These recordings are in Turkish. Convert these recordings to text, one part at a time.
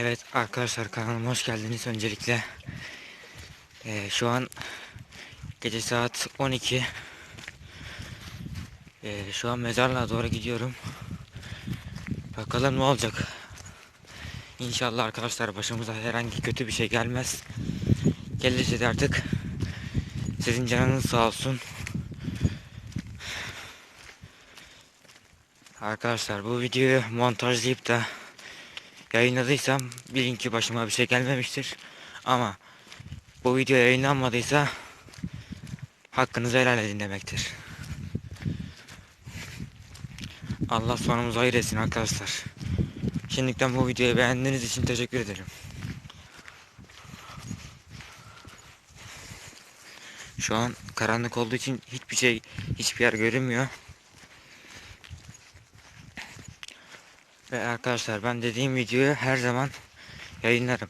Evet arkadaşlar kanalıma hoş geldiniz öncelikle. Ee, şu an gece saat 12. Ee, şu an mezarlığa doğru gidiyorum. Bakalım ne olacak. İnşallah arkadaşlar başımıza herhangi kötü bir şey gelmez. Gelirse de artık sizin canınız sağ olsun. Arkadaşlar bu videoyu montajlayıp da yayınladıysam bilin ki başıma bir şey gelmemiştir. Ama bu video yayınlanmadıysa hakkınızı helal edin demektir. Allah sonumuzu hayır etsin arkadaşlar. Şimdiden bu videoyu beğendiğiniz için teşekkür ederim. Şu an karanlık olduğu için hiçbir şey, hiçbir yer görünmüyor. Ve arkadaşlar ben dediğim videoyu her zaman yayınlarım.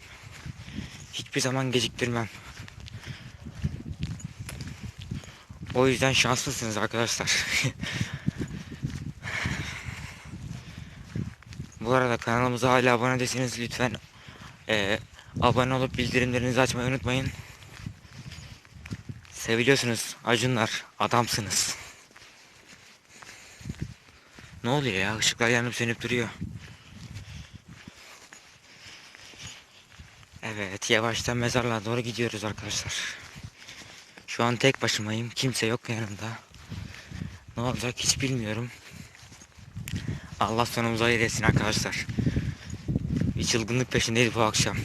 Hiçbir zaman geciktirmem. O yüzden şanslısınız arkadaşlar. Bu arada kanalımıza hala abone değilseniz lütfen eee, abone olup bildirimlerinizi açmayı unutmayın. Seviliyorsunuz Acunlar adamsınız. Ne oluyor ya ışıklar yanıp sönüp duruyor. Evet yavaştan mezarlığa doğru gidiyoruz arkadaşlar. Şu an tek başımayım kimse yok yanımda. Ne olacak hiç bilmiyorum. Allah sonumuzu hayır etsin arkadaşlar. Bir çılgınlık peşindeyiz bu akşam.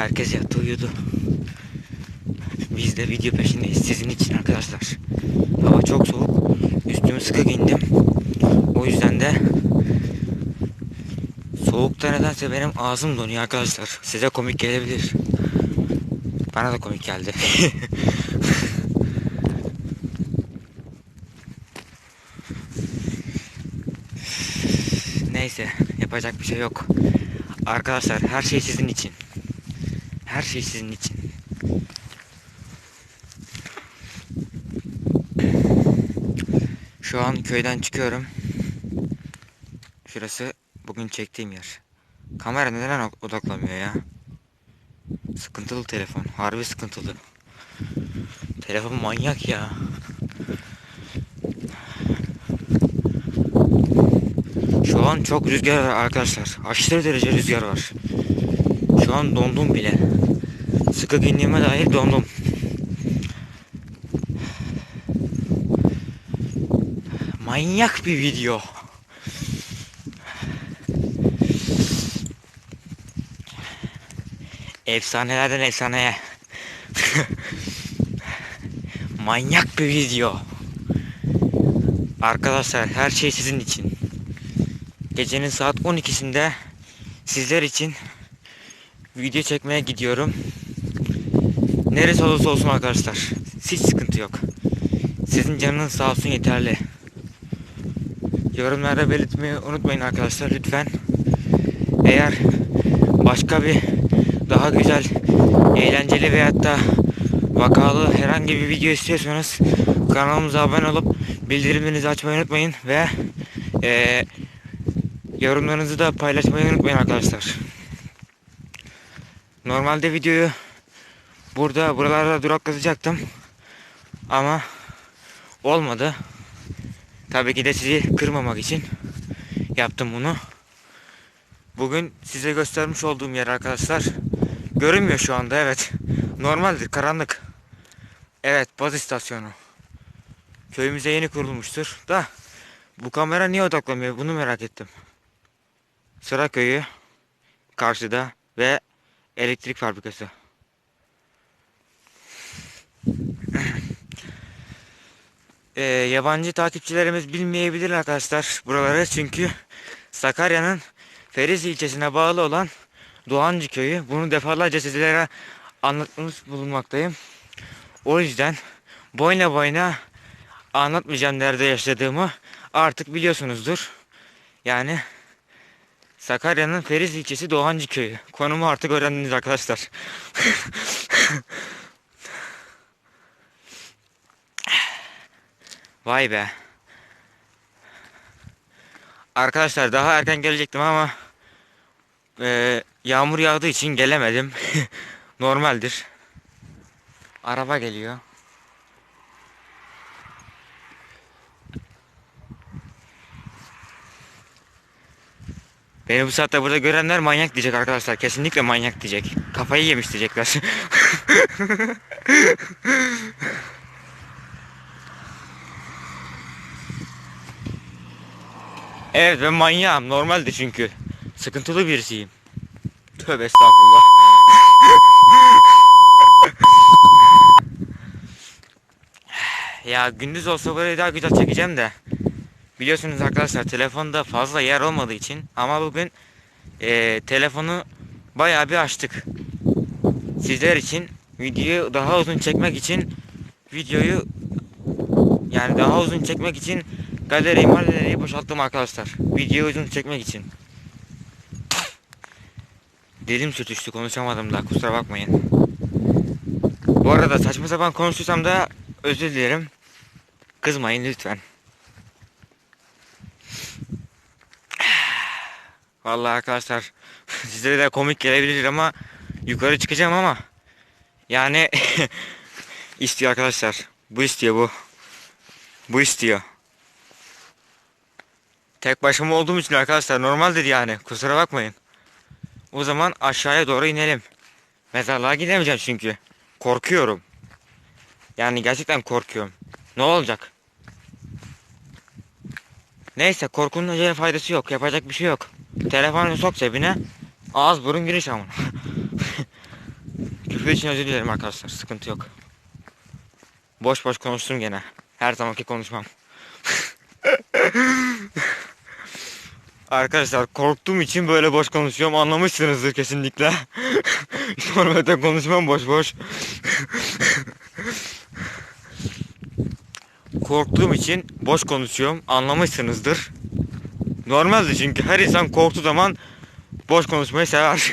Herkes yattı uyudu. Biz de video peşindeyiz sizin için arkadaşlar. Hava çok soğuk. Üstümü sıkı giyindim. O yüzden de soğukta nedense benim ağzım donuyor arkadaşlar. Size komik gelebilir. Bana da komik geldi. Neyse yapacak bir şey yok. Arkadaşlar her şey sizin için. Her şey sizin için. Şu an köyden çıkıyorum. Şurası bugün çektiğim yer. Kamera neden odaklamıyor ya? Sıkıntılı telefon. Harbi sıkıntılı. Telefon manyak ya. Şu an çok rüzgar var arkadaşlar. Aşırı derece rüzgar var. Şu an dondum bile. Sıkı giyindiğime dair dondum. Manyak bir video. Efsanelerden efsaneye. Manyak bir video. Arkadaşlar her şey sizin için. Gecenin saat 12'sinde sizler için video çekmeye gidiyorum. Neresi olursa olsun arkadaşlar. Hiç sıkıntı yok. Sizin canınız sağ olsun yeterli. Yorumlarda belirtmeyi unutmayın arkadaşlar lütfen. Eğer başka bir daha güzel, eğlenceli veyahut da vakalı herhangi bir video istiyorsanız kanalımıza abone olup bildirimlerinizi açmayı unutmayın ve eee yorumlarınızı da paylaşmayı unutmayın arkadaşlar. Normalde videoyu burada buralarda duraklatacaktım ama olmadı. Tabii ki de sizi kırmamak için yaptım bunu. Bugün size göstermiş olduğum yer arkadaşlar görünmüyor şu anda evet. Normaldir karanlık. Evet baz istasyonu. Köyümüze yeni kurulmuştur da bu kamera niye odaklamıyor bunu merak ettim. Sıra köyü karşıda ve elektrik fabrikası. Ee, yabancı takipçilerimiz bilmeyebilir arkadaşlar buraları çünkü Sakarya'nın Feriz ilçesine bağlı olan Doğancı köyü. Bunu defalarca sizlere anlatmış bulunmaktayım. O yüzden boyuna boyuna anlatmayacağım nerede yaşadığımı artık biliyorsunuzdur. Yani Sakarya'nın Feriz ilçesi Doğancı köyü. Konumu artık öğrendiniz arkadaşlar. Vay be. Arkadaşlar daha erken gelecektim ama eee, yağmur yağdığı için gelemedim. Normaldir. Araba geliyor. Beni bu saatte burada görenler manyak diyecek arkadaşlar. Kesinlikle manyak diyecek. Kafayı yemiş diyecekler. evet ben manyağım. Normaldi çünkü. Sıkıntılı birisiyim. Tövbe estağfurullah. ya gündüz olsa böyle daha güzel çekeceğim de. Biliyorsunuz arkadaşlar telefonda fazla yer olmadığı için ama bugün eee, telefonu bayağı bir açtık. Sizler için videoyu daha uzun çekmek için videoyu yani daha uzun çekmek için galeriyi maleriyi boşalttım arkadaşlar. Videoyu uzun çekmek için. Dilim sürtüştü konuşamadım da kusura bakmayın. Bu arada saçma sapan konuştuysam da özür dilerim. Kızmayın lütfen. Vallahi arkadaşlar sizlere de komik gelebilir ama yukarı çıkacağım ama yani istiyor arkadaşlar. Bu istiyor bu. Bu istiyor. Tek başıma olduğum için arkadaşlar normal dedi yani. Kusura bakmayın. O zaman aşağıya doğru inelim. Mezarlığa gidemeyeceğim çünkü. Korkuyorum. Yani gerçekten korkuyorum. Ne olacak? Neyse korkunun acele faydası yok. Yapacak bir şey yok. Telefonu sok cebine. Ağız burun giriş ama. Küfür için özür dilerim arkadaşlar. Sıkıntı yok. Boş boş konuştum gene. Her zamanki konuşmam. Arkadaşlar korktuğum için böyle boş konuşuyorum. Anlamışsınızdır kesinlikle. Normalde konuşmam boş boş. Korktuğum için boş konuşuyorum. Anlamışsınızdır. Normalde çünkü her insan korktuğu zaman boş konuşmayı sever.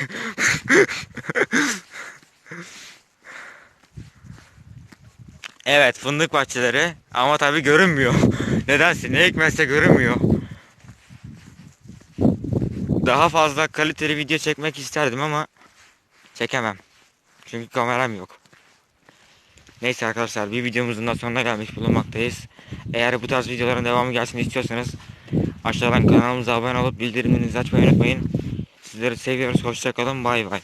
evet fındık bahçeleri ama tabi görünmüyor. Nedense ne hikmetse görünmüyor. Daha fazla kaliteli video çekmek isterdim ama çekemem. Çünkü kameram yok. Neyse arkadaşlar bir videomuzun da sonuna gelmiş bulunmaktayız. Eğer bu tarz videoların devamı gelsin istiyorsanız aşağıdan kanalımıza abone olup bildirimlerinizi açmayı unutmayın. Sizleri seviyoruz. Hoşçakalın. Bay bay.